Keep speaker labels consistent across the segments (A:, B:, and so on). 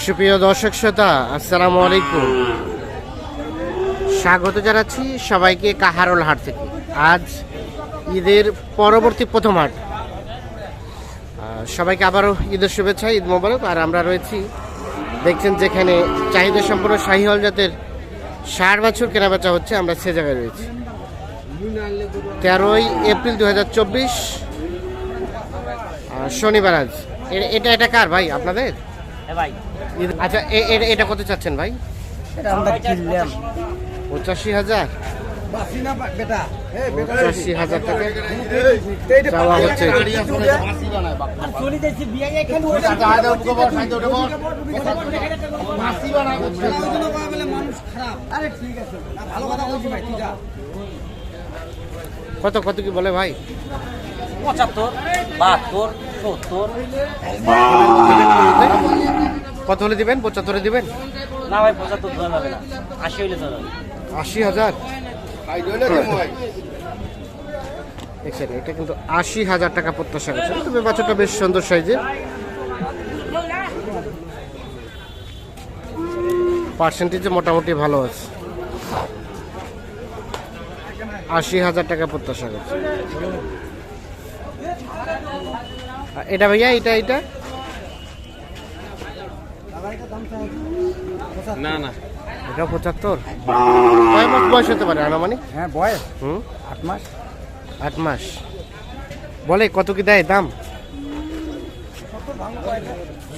A: সুপ্রিয় দর্শক শ্রোতা, আসসালামু আলাইকুম। স্বাগত জানাচ্ছি সবাইকে কাহারোল হাট থেকে। আজ ঈদের পরবর্তী প্রথম হাট। সবাইকে আবারও ঈদের শুভেচ্ছা, ঈদ মোবারক। আর আমরা রয়েছি, দেখছেন যেখানে চাহিদা সম্পন্ন শাহিহল জাতের ষাট বছর কেনাবেচা হচ্ছে, আমরা সে জায়গায় রয়েছি। তেরোই এপ্রিল দু হাজার চব্বিশ শনিবার আজ। এটা এটা কার ভাই, আপনাদের?
B: হ্যাঁ ভাই।
A: আচ্ছা এটা কত চাচ্ছেন ভাই?
B: এটা
A: পঁচাশি হাজার? পঁচাশি হাজার টাকা। চাওয়া হচ্ছে। কত কত কি বলে ভাই?
B: পঁচাত্তর বাহাত্তর সত্তর।
A: কত হলে দিবেন? পঁচাত্তরে দিবেন?
B: না ভাই পঁচাত্তর ধরা যাবে না। আশি হইলে ধরা যাবে।
A: আশি হাজার? এটা কিন্তু আশি হাজার টাকা প্রত্যাশা করছে। তবে বাচ্চাটা বেশ সুন্দর সাইজের। পার্সেন্টেজে মোটামুটি ভালো আছে। আশি হাজার টাকা প্রত্যাশা করছে। এটা ভাইয়া এটা এটা?
C: না না।
A: এটা পঁচাত্তর? কয় মাস বয়স হতে পারে আনুমানিক?
C: হ্যাঁ বয়স।
A: হুম?
C: আট মাস।
A: আট মাস। বলে কত কি দেয় দাম?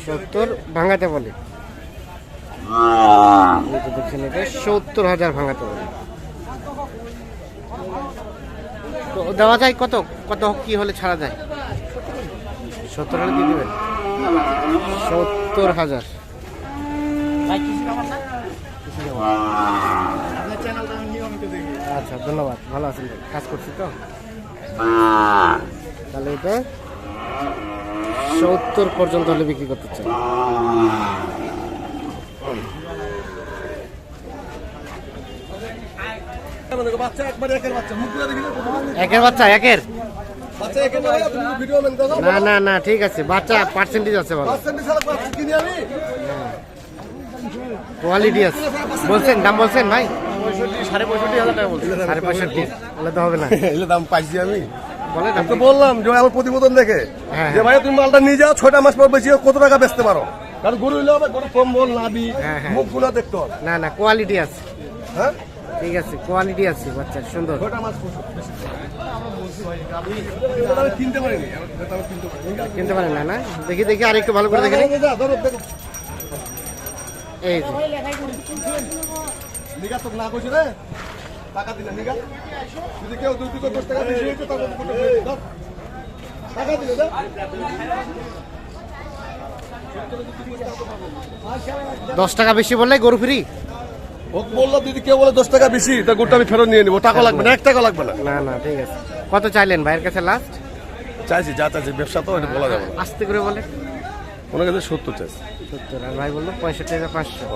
A: সত্তর ভাঙাতে বলে। তো দেখছেন এটা সত্তর হাজার ভাঙাতে বলে। তো দেওয়া যায় কত? কত কি হলে ছাড়া যায়? সত্তর হলে দিয়ে দেবেন সত্তর হাজার। আচ্ছা ধন্যবাদ। ভালো আছেন কাজ করছি তো? তাহলে এটা সত্তর পর্যন্ত হলে বিক্রি করতে চাই।
C: একের বাচ্চা।
A: একের
C: না
A: না না ঠিক আছে। বাচ্চা পার্সেন্টেজ আছে ভালো
C: পার্সেন্টেজ ছাড়া বাচ্চা কিনি আমি
A: কোয়ালিটি আছে। বলছেন দাম বলছেন ভাই?
C: সাড়ে পঁয়ষট্টি হাজার টাকা বলছি
A: সাড়ে পঁয়ষট্টি বলে তো হবে না।
C: এগুলো দাম পাইছি আমি। তো বললাম যে আমার প্রতিবেদন দেখে। যে ভাই তুমি মালটা নিয়ে যাও ছয়টা মাস পর বেশি কত টাকা বেচতে পারো? কারণ গরু হইলে হবে গরু কম্বল নাবি
A: হ্যাঁ, হ্যাঁ।
C: মুখগুলো দেখতে হবে।
A: না না কোয়ালিটি আছে।
C: হ্যাঁ?
A: ঠিক আছে কোয়ালিটি আছে বাচ্চা সুন্দর।
C: কিনতে পারিনি।
A: না না? দেখি দেখি আর একটু ভালো করে
C: দেখো।
A: এই
C: নিগা তো না কইছে রে? টাকা দিলে নিগা। যদি কেউ দুই দুটো দশ টাকা বেশি হয়েছে তাহলে দুটো দিয়ে দাও। টাকা দিলে দাও
A: দশ টাকা বেশি বললে গরু ফ্রি?
C: বলল দিদি কেউ বলে দশ টাকা বেশি তা আমি ফেরত নিয়ে নিবো। টাকা লাগবে না এক টাকা লাগবে না।
A: না না ঠিক আছে। কত চাইলেন ভাইয়ের কাছে লাস্ট
C: চাইছি যা চাইছি ব্যবসা তো এটা বলা যাবে
A: আস্তে করে বলে
C: ওনার কাছে সত্তর চাইছি।
A: সত্তর আর ভাই বলল পঁয়ষট্টি হাজার পাঁচশো।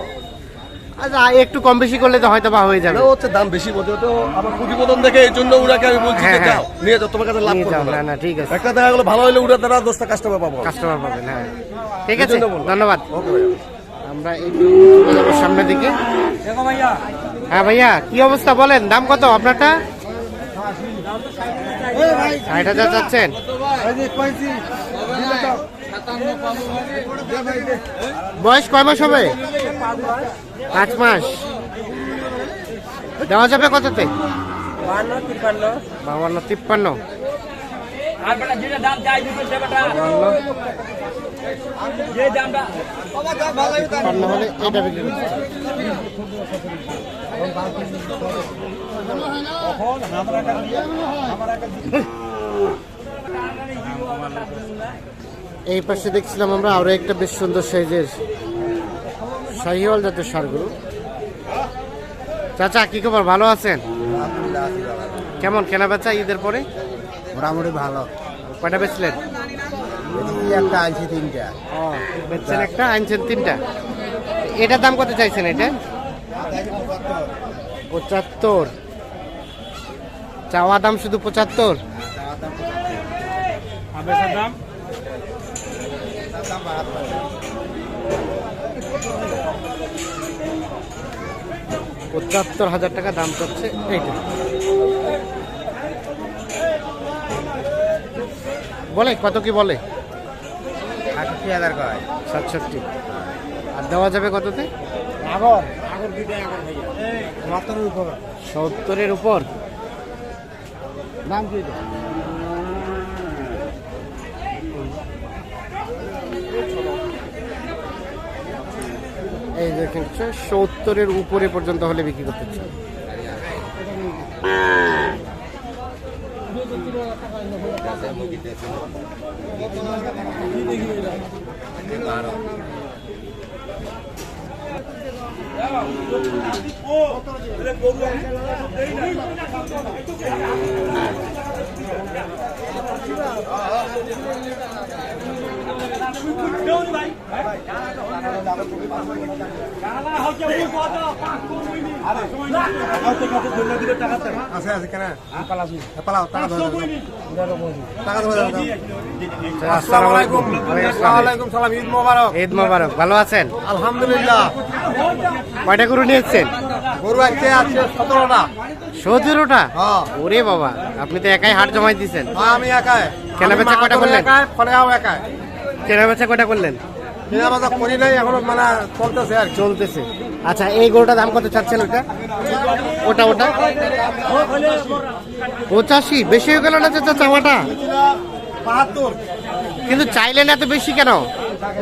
A: আচ্ছা একটু কম বেশি করলে তো হয়তো বা হয়ে যাবে।
C: হচ্ছে দাম বেশি বলতে তো আমার প্রতিবেদন দেখে এই জন্য ওনাকে আমি বলছি যে
A: হ্যাঁ, হ্যাঁ।
C: যাও নিয়ে যাও তোমার কাছে লাভ
A: না
C: না
A: না ঠিক আছে।
C: একটা দেখা গেলো ভালো হলে দশটা কাস্টমার পাবো।
A: কাস্টমার পাবেন হ্যাঁ। ঠিক আছে ধন্যবাদ। আমরা একটু সামনের দিকে। হ্যাঁ ভাইয়া কি অবস্থা বলেন? দাম কত আপনারটা? ষাট হাজার চাচ্ছেন। বয়স কয় মাস হবে? পাঁচ মাস। দেওয়া যাবে কততে? বাবান্ন তিপ্পান্ন।
B: আর দাম।
A: এই পাশে দেখছিলাম আমরা আরও একটা বেশ সুন্দর সাইজের শাহিওয়াল জাতের সারগুলো। চাচা কি খবর? ভালো আছেন? কেমন? কেনা বেচা ঈদের পরে?
D: মোটামুটি ভালো।
A: কয়টা বেচলেন?
D: একটা আনছি তিনটা।
A: ও বেচছেন একটা আনছেন তিনটা। এটার দাম কত চাইছেন এটা? পঁচাত্তর। চাওয়া দাম শুধু পঁচাত্তর? পঁচাত্তর হাজার টাকা দাম করছে এইটা। বলে কত কি বলে?
D: আটষট্টি হাজার কয়।
A: সাতষট্টি। আর দেওয়া যাবে কততে? সত্তরের উপর।
D: দাম কি
A: এই দেখেন সত্তরের উপরে পর্যন্ত হলে বিক্রি করতে চাই
C: আছে আছে কেন পালাও টাকা ধরে টাকা ধরে
A: আসসালামু আলাইকুম
C: ওয়ালাইকুম সালাম ঈদ মোবারক।
A: ঈদ মোবারক ভালো আছেন?
C: আলহামদুলিল্লাহ।
A: কয়টা গরু নিয়েছেন
C: গরু আজকে আছে সতেরোটা।
A: সতেরোটা?
C: হ্যাঁ।
A: ওরে বাবা আপনি তো একাই হাট জমাই দিয়েছেন।
C: হ্যাঁ, আমি একাই।
A: কেনা বেচা কয়টা করলেন?
C: একাই
A: কেনা বেচা কয়টা করলেন?
C: কেনা বাজার করি নাই এখনও মানে চলতেছে আর
A: চলতেছে। আচ্ছা এই গরুটার দাম কত চাচ্ছেন ওটা? ওটা ওটা? পঁচাশি বেশি হয়ে গেল না চাচা চাওয়াটা?
C: বাহাত্তর।
A: কিন্তু চাইলেন এত বেশি কেন?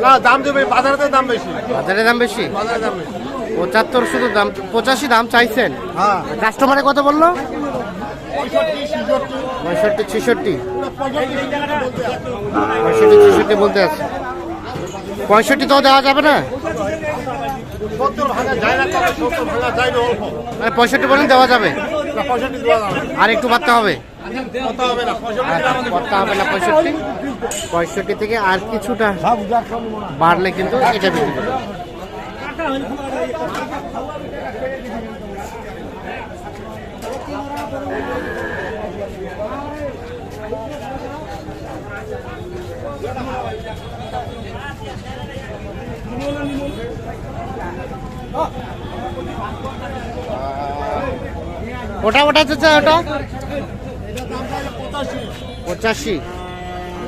C: না দাম দেবে বাজারে দাম বেশি।
A: বাজারে দাম বেশি?
C: বাজারে দাম বেশি।
A: পঁচাত্তর শুধু দাম পঁচাশি দাম চাইছেন?
C: হ্যাঁ।
A: কাস্টমারে কত বলল? পঁয়ষট্টি ছেষট্টি। পঁয়ষট্টি ছেষট্টি বলতে আছে। পঁয়ষট্টি তো দেওয়া যাবে না? পঁয়ষট্টি বলেন দেওয়া যাবে। আর একটু বাড়তে হবে।
C: হবে না পঁয়ষট্টি?
A: পঁয়ষট্টি থেকে আর কিছুটা বাড়লে কিন্তু এটা বিক্রি ওটা ওটা চাচা, ওটা? পঁচাশি।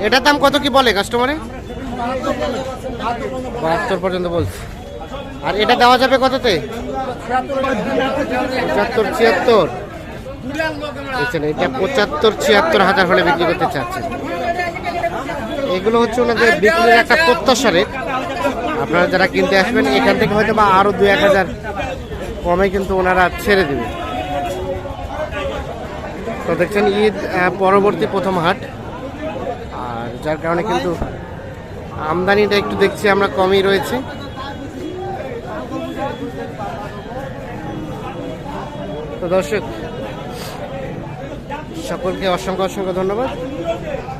A: এটার দাম কত কি বলে কাস্টমারে বাহাত্তর পর্যন্ত বলছে। আর এটা দেওয়া যাবে কততে? পঁচাত্তর, ছিয়াত্তর। এটা পঁচাত্তর, ছিয়াত্তর হাজার হলে বিক্রি করতে চাচ্ছেন এগুলো হচ্ছে ওনাদের বিক্রির একটা প্রত্যাশা রেট। আপনারা যারা কিনতে আসবেন, এখান থেকে হয়তো বা আরও দু এক হাজার কমে কিন্তু ওনারা ছেড়ে দেবে। তো দেখছেন, ঈদ পরবর্তী প্রথম হাট। আর যার কারণে কিন্তু আমদানিটা একটু দেখছি আমরা কমই রয়েছে। তো দর্শক, সকলকে অসংখ্য অসংখ্য ধন্যবাদ।